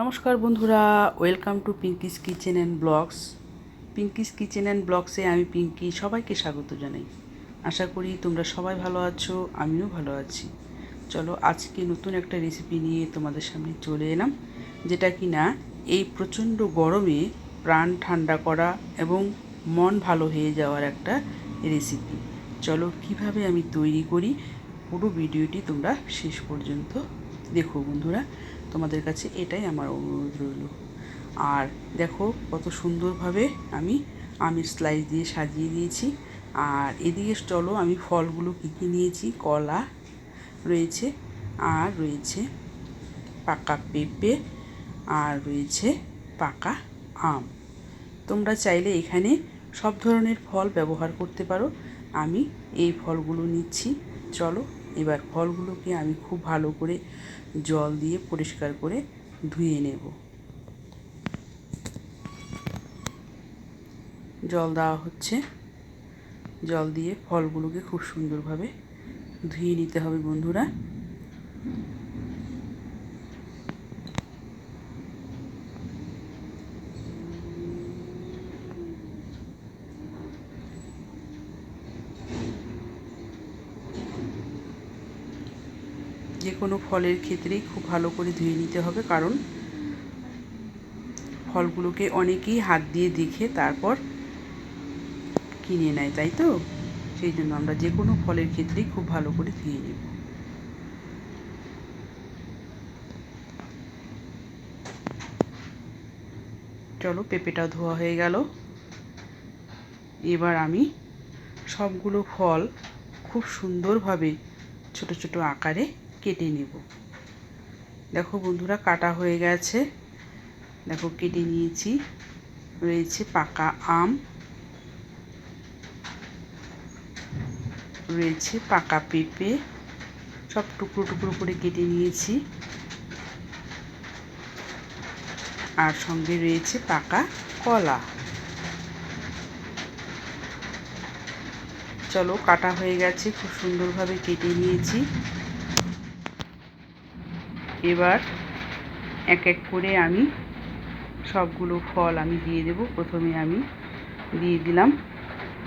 নমস্কার বন্ধুরা welcome to Pinky's kitchen and blogs Pinky's kitchen and ব্লগসে আমি পিঙ্কি সবাইকে স্বাগত জানাই। আশা করি তোমরা সবাই ভালো আছো, আমিও ভালো আছি। চলো আজকে নতুন একটা রেসিপি নিয়ে তোমাদের সামনে চলে এলাম, যেটা কি না এই প্রচণ্ড গরমে প্রাণ ঠান্ডা করা এবং মন ভালো হয়ে যাওয়ার একটা রেসিপি চলো কীভাবে আমি তৈরি করি, পুরো ভিডিওটি তোমরা শেষ পর্যন্ত দেখো বন্ধুরা, তোমাদের কাছে এটাই আমার অনুরোধ রইল। আর দেখো কত সুন্দরভাবে আমি আমের স্লাইস দিয়ে সাজিয়ে দিয়েছি। আর এদিকে চলো, আমি ফলগুলো কী কী নিয়েছি? কলা রয়েছে, আর রয়েছে পাকা পেঁপে, আর রয়েছে পাকা আম। তোমরা চাইলে এখানে সব ধরনের ফল ব্যবহার করতে পারো। আমি এই ফলগুলো নিচ্ছি। চলো এবার ফলগুলোকে আমি খুব ভালো করে জল দিয়ে পরিষ্কার করে ধুয়ে নেব। জল দেওয়া হচ্ছে। জল দিয়ে ফলগুলোকে খুব সুন্দরভাবে ধুয়ে নিতে হবে বন্ধুরা। কোনো ফলের ক্ষেত্রেই খুব ভালো করে ধুয়ে নিতে হবে, কারণ ফলগুলোকে অনেকেই হাত দিয়ে দেখে তারপর কিনে নেয়, তাই তো? সেই জন্য আমরা যে কোনো ফলের ক্ষেত্রেই খুব ভালো করে ধুয়ে নেব। চলো পেঁপেটা ধোয়া হয়ে গেল। এবার আমি সবগুলো ফল খুব সুন্দরভাবে ছোট ছোট আকারে কেটে নেব। দেখো বন্ধুরা, কাটা হয়ে গেছে। দেখো, কেটে নিয়েছি। রয়েছে পাকা আম। রয়েছে পাকা পেঁপে। সব টুকরো টুকরো করে কেটে নিয়েছি। আর সঙ্গে রয়েছে পাকা কলা। চলো, কাটা হয়ে গেছে। খুব সুন্দরভাবে কেটে নিয়েছি। এবার এক এক করে আমি সবগুলো ফল আমি দিয়ে দেব। প্রথমে আমি দিয়ে দিলাম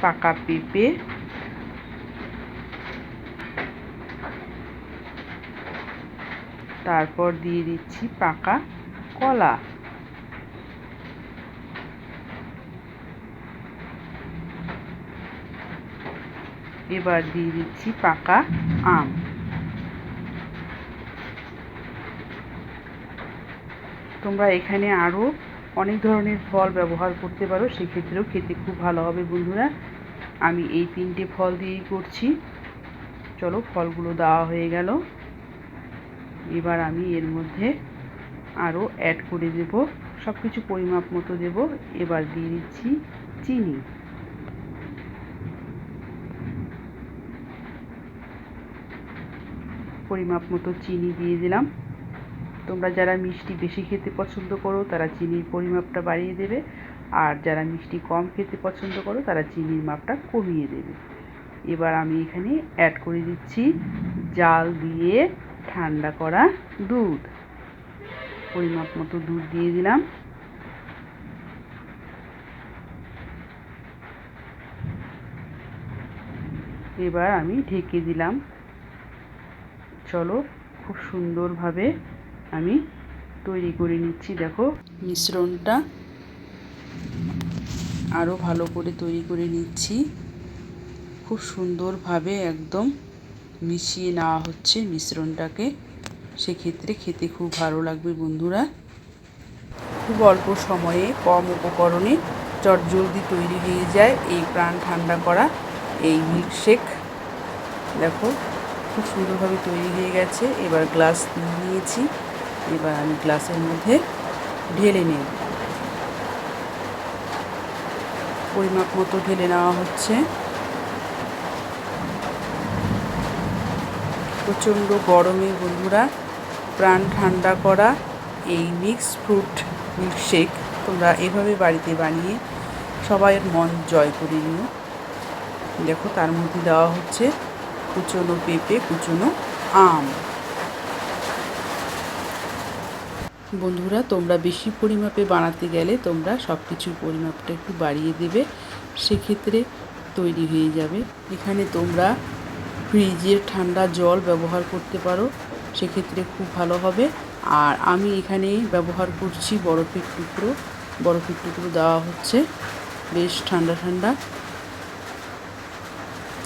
পাকা পেঁপে। তারপর দিয়ে দিচ্ছি পাকা কলা। এবার দিয়ে দিচ্ছি পাকা আম। তোমরা এখানে আরও অনেক ধরনের ফল ব্যবহার করতে পারো, সেক্ষেত্রেও খেতে খুব ভালো হবে বন্ধুরা। আমি এই তিনটে ফল দিয়েই করছি। চলো, ফলগুলো দেওয়া হয়ে গেল। এবার আমি এর মধ্যে আরও অ্যাড করে দেব। সব কিছু পরিমাপ মতো দেব। এবার দিয়ে দিচ্ছি চিনি। পরিমাপ মতো চিনি দিয়ে দিলাম। তোমরা যারা মিষ্টি বেশি খেতে পছন্দ করো, তারা চিনির পরিমাপটা বাড়িয়ে দেবে। আর যারা মিষ্টি কম খেতে পছন্দ করো, তারা চিনির মাপটা কমিয়ে দেবে। এবার আমি এখানে অ্যাড করে দিচ্ছি জাল দিয়ে ঠান্ডা করা দুধ। পরিমাপ মতো দুধ দিয়ে দিলাম। এবার আমি ঢেকে দিলাম। চলো খুব সুন্দরভাবে আমি তৈরি করে নিচ্ছি, দেখো। মিশ্রণটা আরও ভালো করে তৈরি করে নিচ্ছি। খুব সুন্দরভাবে একদম মিশিয়ে নেওয়া হচ্ছে মিশ্রণটাকে। সেক্ষেত্রে খেতে খুব ভালো লাগবে বন্ধুরা। খুব অল্প সময়ে কম উপকরণে চটজলদি তৈরি হয়ে যায় এই প্রাণ ঠান্ডা করা এই মিল্কশেক। দেখো, খুব সুন্দরভাবে তৈরি হয়ে গেছে। এবার গ্লাস নিয়ে নিয়েছি। এবার আমি গ্লাসের মধ্যে ঢেলে নেব। পরিমাপ মতো ঢেলে নেওয়া হচ্ছে। প্রচণ্ড গরমে বন্ধুরা, প্রাণ ঠান্ডা করা এই মিক্স ফ্রুট মিল্কশেক তোমরা এভাবে বাড়িতে বানিয়ে সবাইয়ের মন জয় করে নিও। দেখো তার মধ্যে দেওয়া হচ্ছে কুচনো পেঁপে, কুচনো আম। বন্ধুরা, তোমরা বেশি পরিমাপে বানাতে গেলে তোমরা সব কিছুর পরিমাপটা একটু বাড়িয়ে দেবে, সেক্ষেত্রে তৈরি হয়ে যাবে। এখানে তোমরা ফ্রিজের ঠান্ডা জল ব্যবহার করতে পারো, সেক্ষেত্রে খুব ভালো হবে। আর আমি এখানে ব্যবহার করছি বরফের টুকরো। বরফের টুকরো দেওয়া হচ্ছে। বেশ ঠান্ডা ঠান্ডা।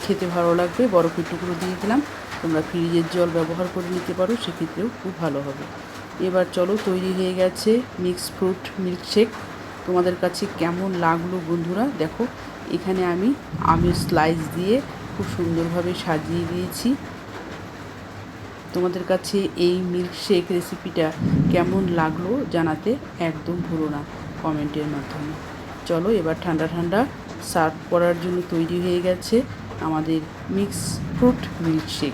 খেতে ভালো লাগবে। বরফের টুকরো দিয়ে দিলাম। তোমরা ফ্রিজের জল ব্যবহার করে নিতে পারো, সেক্ষেত্রেও খুব ভালো হবে। এবার চলো তৈরি হয়ে গেছে মিক্স ফ্রুট মিল্কশেক তোমাদের কাছে কেমন লাগল বন্ধুরা? দেখো, এখানে আমি আমের স্লাইস দিয়ে খুব সুন্দরভাবে সাজিয়ে দিয়েছি। তোমাদের কাছে এই মিল্কশেক রেসিপিটা কেমন লাগল জানাতে একদম ভুলো না কমেন্টের মাধ্যমে। চলো, এবার ঠান্ডা ঠান্ডা সার্ভ করার জন্য তৈরি হয়ে গেছে আমাদের মিক্স ফ্রুট মিল্কশেক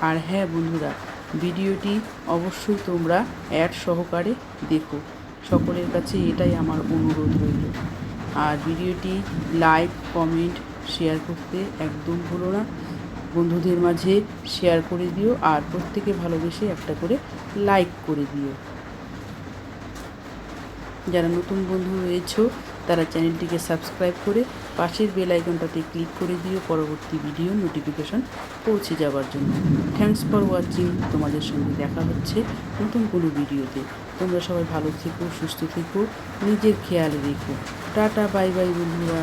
আর হ্যাঁ বন্ধুরা ভিডিওটি অবশ্যই তোমরা অ্যাড সহকারে দেখো। সকলের কাছে এটাই আমার অনুরোধ রইল। আর ভিডিওটি লাইক, কমেন্ট, শেয়ার করতে একদম ভুলো না। বন্ধুদের মাঝে শেয়ার করে দিও আর প্রত্যেকে ভালোবেসে একটা করে লাইক করে দিও। যারা নতুন বন্ধু রয়েছে, তারা চ্যানেলটিকে সাবস্ক্রাইব করে পাশের বেল আইকনটাতে ক্লিক করে দিও, পরবর্তী ভিডিও নোটিফিকেশন পৌঁছে যাওয়ার জন্য। থ্যাংকস ফর ওয়াচিং তোমাদের সঙ্গে দেখা হচ্ছে নতুন কোনো ভিডিওতে। তোমরা সবাই ভালো থেকো, সুস্থ থেকো, নিজের খেয়াল রেখো। টাটা, বাই বাই, বন্ধুরা।